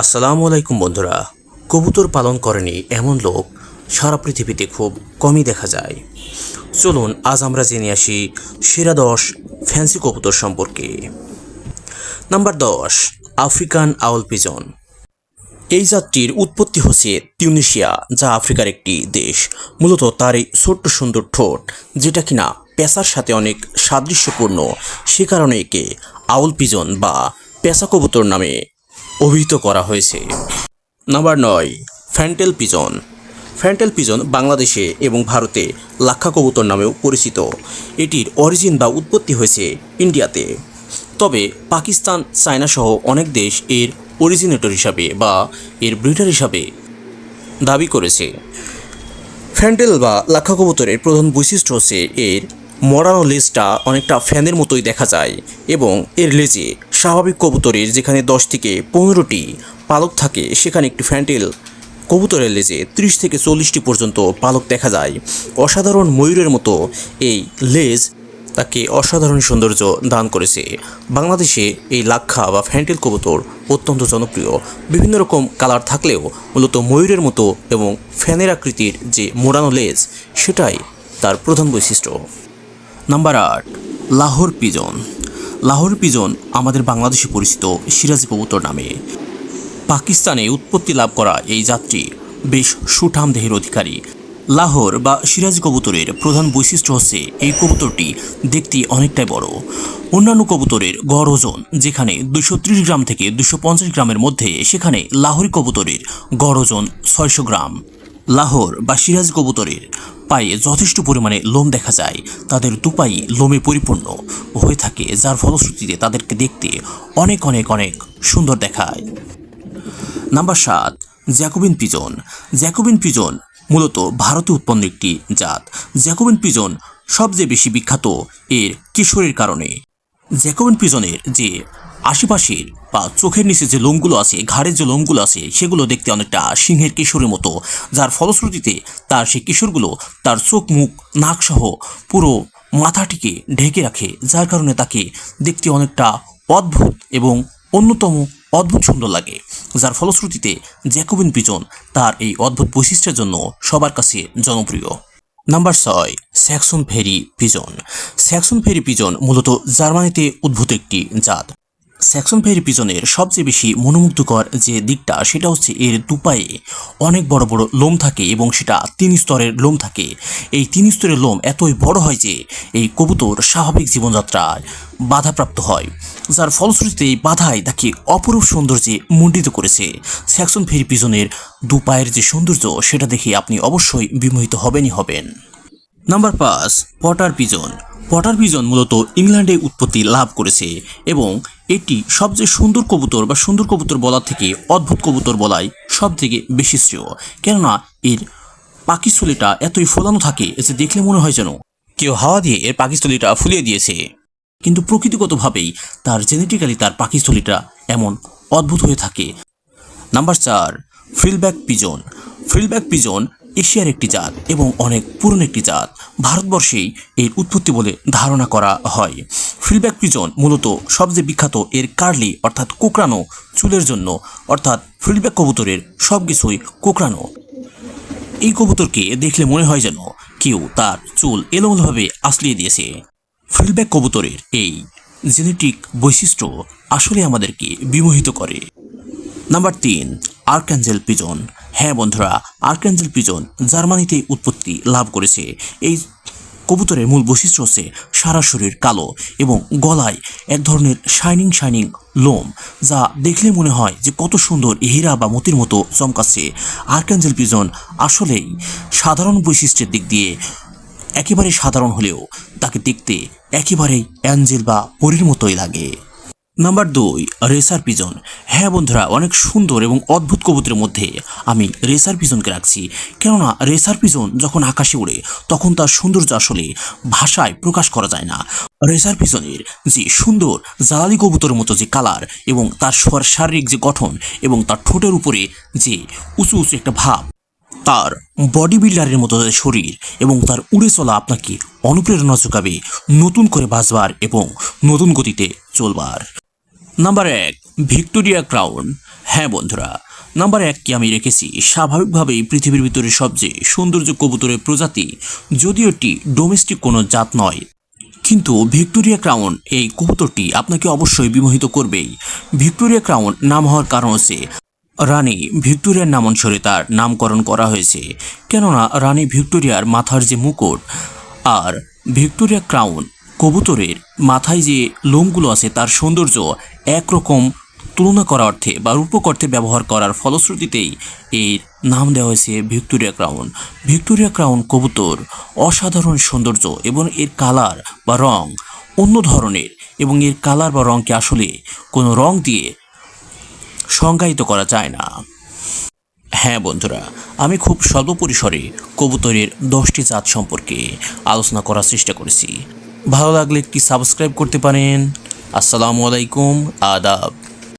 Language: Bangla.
আসসালামু আলাইকুম বন্ধুরা। কবুতর পালন করেনি এমন লোক। সারা পৃথিবীতে খুব কমই দেখা যায়। চলুন আজ আমরা জেনে আসি সেরা দশ ফ্যান্সি কবুতর সম্পর্কে। নাম্বার দশ, আফ্রিকান আউল পিজন। এই জাতটির উৎপত্তি হচ্ছে তিউনিশিয়া, যা আফ্রিকার একটি দেশ। মূলত তার এই ছোট্ট সুন্দর ঠোঁট, যেটা কিনা পেশার সাথে অনেক সাদৃশ্যপূর্ণ, সে কারণে একে আউল পিজন বা পেশা কবুতর নামে অভিহিত করা হয়েছে। নাম্বার নয়, ফ্যান্টেল পিজন। ফ্যান্টেল পিজন বাংলাদেশে এবং ভারতে লাক্ষা কবুতর নামেও পরিচিত। এটির অরিজিন বা উৎপত্তি হয়েছে ইন্ডিয়াতে। তবে পাকিস্তান, চায়না সহ অনেক দেশ এর অরিজিনেটর হিসাবে বা এর ব্রিডার হিসাবে দাবি করেছে। ফ্যান্টেল বা লাক্ষা কবুতরের প্রধান বৈশিষ্ট্য হচ্ছে এর মরানো লেজটা অনেকটা ফ্যানের মতোই দেখা যায় এবং এর লেজে স্বাভাবিক কবুতরের যেখানে দশ থেকে পনেরোটি পালক থাকে, সেখানে একটি ফ্যান্টেল। কবুতরের লেজে ত্রিশ থেকে চল্লিশটি পর্যন্ত পালক দেখা যায়। অসাধারণ ময়ূরের মতো এই লেজ তাকে অসাধারণ সৌন্দর্য দান করেছে। বাংলাদেশে এই লাক্ষা বা ফ্যান্টেল কবুতর অত্যন্ত জনপ্রিয়। বিভিন্ন রকম কালার থাকলেও মূলত ময়ূরের মতো এবং ফ্যানের আকৃতির যে মোড়ানো লেজ, সেটাই তার প্রধান বৈশিষ্ট্য। নাম্বার আট লাহোর পিজন। লাহোর পিজন আমাদের বাংলাদেশে পরিচিত সিরাজি কবুতর নামে। পাকিস্তানে উৎপত্তি লাভ করা এই যাত্রী বেশ সুঠাম দেহের অধিকারী। লাহোর বা সিরাজ কবুতরের প্রধান বৈশিষ্ট্য হচ্ছে এই কবুতরটি দেখতে অনেকটাই বড়। অন্যান্য কবুতরের গড় ওজন যেখানে দুশো গ্রাম থেকে দুশো গ্রামের মধ্যে, সেখানে লাহোরি কবুতরের গড় ওজন ছয়শো গ্রাম। লাহোর বা সিরাজ কবুতরের পায়ে যথেষ্ট পরিমাণে লোম দেখা যায়। তাদের দুপাই লোমে পরিপূর্ণ হয়ে থাকে, যার ফলশ্রুতিতে তাদেরকে দেখতে অনেক অনেক অনেক সুন্দর দেখায়। নাম্বার সাত, জ্যাকোবিন পিজন। জ্যাকোবিন পিজন মূলত ভারতে উৎপন্ন একটি জাত। জ্যাকোবিন পিজন সবচেয়ে বেশি বিখ্যাত এর কিশোরের কারণে। জ্যাকোবিন পিজনের যে আশেপাশের বা চোখের নিচে যে লোমগুলো আছে, ঘাড়ের যে লোমগুলো আছে, সেগুলো দেখতে অনেকটা সিংহের কিশোরের মতো। যার ফলশ্রুতিতে তার সেই কিশোরগুলো তার চোখ, মুখ, নাক সহ পুরো মাথাটিকে ঢেকে রাখে, যার কারণে তাকে দেখতে অনেকটা অদ্ভুত এবং অন্যতম অদ্ভুত সুন্দর লাগে। যার ফলশ্রুতিতে জ্যাকোবিন পিজন তার এই অদ্ভুত বৈশিষ্ট্যের জন্য সবার কাছে জনপ্রিয়। নাম্বার ছয় Saxon fairy pigeon. Saxon fairy pigeon মূলত জার্মানিতে উদ্ভূত একটি জাত। স্যাক্সন ফেরি পিজনের সবচেয়ে বেশি মনোমুগ্ধকর যে দিকটা সেটা হচ্ছে এর দুপায়ে অনেক বড় বড় লোম থাকে এবং সেটা তিন স্তরের লোম থাকে। এই তিন স্তরের লোম এতই বড় হয় যে এই কবুতর স্বাভাবিক জীবনযাত্রায় বাধাপ্রাপ্ত হয়। যার ফলশ্রুতিতে এই বাধাই তাকে অপরূপ সৌন্দর্যে মণ্ডিত করেছে। স্যাক্সন ফেরি পিজনের দুপায়ের যে সৌন্দর্য, সেটা দেখে আপনি অবশ্যই বিমোহিত হবেনই হবেন। নাম্বার পাঁচ পটার পিজন পটার পিজন মূলত ইংল্যান্ডে উৎপত্তি লাভ করেছে এবং এটি সবচেয়ে সুন্দর কবুতর বা সুন্দর কবুতর বলার থেকে অদ্ভুত কবুতর বলাই সব থেকে বেশি শ্রেয়। কেননা এর পাকিস্থলিটা এতই ফোলানো থাকে যে দেখলে মনে হয় যেন কেউ হাওয়া দিয়ে এর পাকিস্থলিটা ফুলিয়ে দিয়েছে। কিন্তু প্রকৃতিগতভাবেই তার জেনেটিক্যালি তার পাকিস্থলিটা এমন অদ্ভুত হয়ে থাকে। নাম্বার চার ফ্রিলব্যাক পিজন ফিল্ডব্যাক পিজন এশিয়ার একটি জাত এবং অনেক পুরনো একটি জাত। ভারতবর্ষেই এর উৎপত্তি বলে ধারণা করা হয়। ফিল্ডব্যাক পিজন মূলত সবচেয়ে বিখ্যাত এর কার্লি অর্থাৎ কোকড়ানো চুলের জন্য, অর্থাৎ ফিল্ডব্যাক কবুতরের সব কিছুই কোকড়ানো। এই কবুতরকে দেখলে মনে হয় যেন কেউ তার চুল এলোমেলোভাবে আঁচলিয়ে দিয়েছে। ফিল্ডব্যাক কবুতরের এই জেনেটিক বৈশিষ্ট্য আসলে আমাদেরকে বিমোহিত করে। নাম্বার তিন আর্কাঞ্জেল পিজন হ্যাঁ বন্ধুরা আর্কাঞ্জেল পিজন জার্মানিতে উৎপত্তি লাভ করেছে। এই কবুতরের মূল বৈশিষ্ট্য হচ্ছে সারা শরীর কালো এবং গলায় এক ধরনের শাইনিং শাইনিং লোম যা দেখলে মনে হয় যে কত সুন্দর হীরা বা মতির মতো চমকাচ্ছে। আর্কাঞ্জেল পিজন আসলেই সাধারণ বৈশিষ্ট্যের দিক দিয়ে একেবারে সাধারণ হলেও তাকে দেখতে একেবারেই অ্যাঞ্জেল বা পরীর মতোই লাগে। নাম্বার দুই, রেসার পিজন। হ্যাঁ বন্ধুরা, অনেক সুন্দর এবং অদ্ভুত কবুতরের মধ্যে আমি রেসার পিজনকে রাখছি। কেননা রেসার পিজন যখন আকাশে ওড়ে, তখন তার সৌন্দর্য আসলে ভাষায় প্রকাশ করা যায় না। রেসার পিজনের যে সুন্দর জালালি কবুতরের মতো যে কালার এবং তার শারীরিক যে গঠন এবং তার ঠোঁটের উপরে যে উঁচু উঁচু একটা ভাব, তার বডি বিল্ডারের মতো তার শরীর এবং তার উড়ে চলা আপনাকে অনুপ্রেরণা যোগাবে নতুন করে বাঁচবার এবং নতুন গতিতে চলবার। নাম্বার এক, ভিক্টোরিয়া ক্রাউন। হ্যাঁ বন্ধুরা, নাম্বার এককে আমি রেখেছি। স্বাভাবিকভাবেই পৃথিবীর ভিতরে সবচেয়ে সৌন্দর্য কবুতরের প্রজাতি, যদিও এটি ডোমেস্টিক কোনো জাত নয়। কিন্তু ভিক্টোরিয়া ক্রাউন এই কবুতরটি আপনাকে অবশ্যই বিমোহিত করবেই। ভিক্টোরিয়া ক্রাউন নাম হওয়ার কারণ হচ্ছে, রানী ভিক্টোরিয়ার নাম অনুসারে তার নামকরণ করা হয়েছে। কেননা রানী ভিক্টোরিয়ার মাথার যে মুকুট, আর ভিক্টোরিয়া ক্রাউন কবুতরের মাথায় যে লোমগুলো আছে তার সৌন্দর্য একরকম তুলনা করা অর্থে বা রূপক অর্থে ব্যবহার করার ফলশ্রুতিতেই এর নাম দেওয়া হয়েছে ভিক্টোরিয়া ক্রাউন। ভিক্টোরিয়া ক্রাউন কবুতর অসাধারণ সৌন্দর্য এবং এর কালার বা রং অন্য ধরনের এবং এর কালার বা রংকে আসলে কোনো রং দিয়ে সংজ্ঞায়িত করা যায় না। হ্যাঁ বন্ধুরা, আমি খুব স্বল্প পরিসরে কবুতরের দশটি জাত সম্পর্কে আলোচনা করার চেষ্টা করেছি। ভালো লাগলে একটি সাবস্ক্রাইব করতে পারেন। আসসালামু আলাইকুম আদাব।